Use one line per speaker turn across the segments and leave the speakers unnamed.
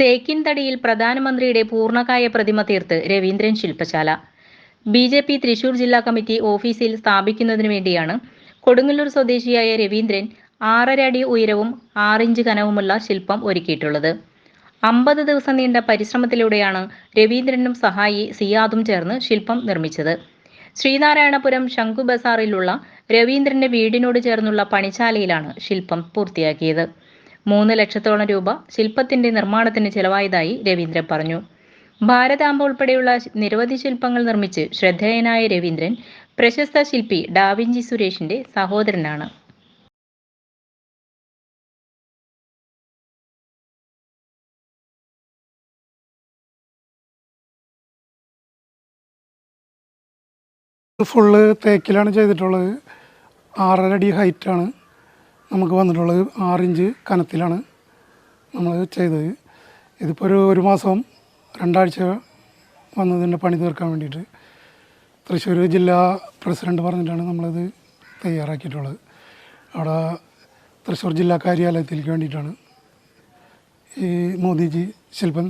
തേക്കിൻതടിയിൽ പ്രധാനമന്ത്രിയുടെ പൂർണകായ പ്രതിമ തീർത്ത് രവീന്ദ്രൻ ശില്പശാല. ബി ജെ പി തൃശൂർ ജില്ലാ കമ്മിറ്റി ഓഫീസിൽ സ്ഥാപിക്കുന്നതിനു വേണ്ടിയാണ് കൊടുങ്ങല്ലൂർ സ്വദേശിയായ രവീന്ദ്രൻ ആറര അടി ഉയരവും ആറിഞ്ച് കനവുമുള്ള ശില്പം ഒരുക്കിയിട്ടുള്ളത്. അമ്പത് ദിവസം നീണ്ട പരിശ്രമത്തിലൂടെയാണ് രവീന്ദ്രനും സഹായി സിയാദും ചേർന്ന് ശില്പം നിർമ്മിച്ചത്. ശ്രീനാരായണപുരം ശംഖു ബസാറിലുള്ള രവീന്ദ്രന്റെ വീടിനോട് ചേർന്നുള്ള പണിശാലയിലാണ് ശില്പം പൂർത്തിയാക്കിയത്. മൂന്ന് ലക്ഷത്തോളം രൂപ ശില്പത്തിന്റെ നിർമ്മാണത്തിന് ചെലവായതായി രവീന്ദ്രൻ പറഞ്ഞു. ഭാരതാംബ ഉൾപ്പെടെയുള്ള നിരവധി ശില്പങ്ങൾ നിർമ്മിച്ച് ശ്രദ്ധേയനായ രവീന്ദ്രൻ പ്രശസ്ത ശില്പി ഡാവിഞ്ചി സുരേഷിന്റെ സഹോദരനാണ്.
ഫുള്ള് തേക്കിലാണ് ചെയ്തിട്ടുള്ളത്. ആറര അടി ഹൈറ്റാണ്. നമുക്ക് വന്നിട്ടുള്ളത് ആറിഞ്ച് കനത്തിലാണ് നമ്മൾ ചെയ്തത്. ഇതിപ്പോൾ ഒരു ഒരു മാസം രണ്ടാഴ്ച വന്നതിന്റെ പണി തീർക്കാൻ വേണ്ടിയിട്ട് തൃശ്ശൂർ ജില്ലാ പ്രസിഡന്റ് പറഞ്ഞിട്ടാണ് നമ്മളിത് തയ്യാറാക്കിയിട്ടുള്ളത്. അവിടെ തൃശ്ശൂർ ജില്ലാ കാര്യാലയത്തിലേക്ക് വേണ്ടിയിട്ടാണ് ഈ മോദിജി ശില്പം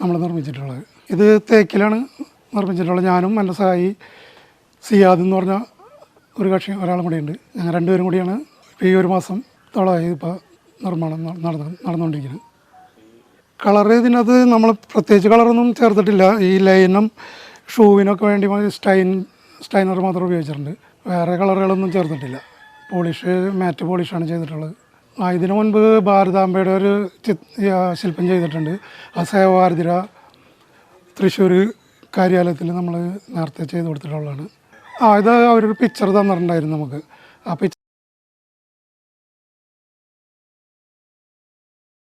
നമ്മൾ നിർമ്മിച്ചിട്ടുള്ളത്. ഇത് തേക്കിലാണ് നിർമ്മിച്ചിട്ടുള്ളത്. ഞാനും എന്റെ സഹായി സിയാദ് എന്ന് പറഞ്ഞ ഒരു കക്ഷി ഒരാളും കൂടെയുണ്ട് ഞങ്ങൾ രണ്ടുപേരും കൂടിയാണ് ഇപ്പോൾ ഈ ഒരു മാസം തോളമായി ഇപ്പോൾ നിർമ്മാണം നടന്നു നടന്ന് നടന്നുകൊണ്ടിരിക്കുന്നത് കളർ ഇതിനകത്ത് നമ്മൾ പ്രത്യേകിച്ച് കളറൊന്നും ചേർത്തിട്ടില്ല. ഈ ലൈനും ഷൂവിനൊക്കെ വേണ്ടി സ്റ്റൈൻ സ്റ്റൈനർ മാത്രം ഉപയോഗിച്ചിട്ടുണ്ട്. വേറെ കളറുകളൊന്നും ചേർത്തിട്ടില്ല. പോളിഷ് മാറ്റ് പോളിഷാണ് ചെയ്തിട്ടുള്ളത്. ആ ഇതിനു മുൻപ് ഭാരതാംബയുടെ ഒരു ശില്പം ചെയ്തിട്ടുണ്ട്. ആ സേവാർദ്ര തൃശ്ശൂർ കാര്യാലയത്തിൽ നമ്മൾ നേരത്തെ ചെയ്ത് കൊടുത്തിട്ടുള്ളതാണ്. ആ ഇത് അവരൊരു പിക്ചർ തന്നിട്ടുണ്ടായിരുന്നു നമുക്ക്. ആ പിക്ചർ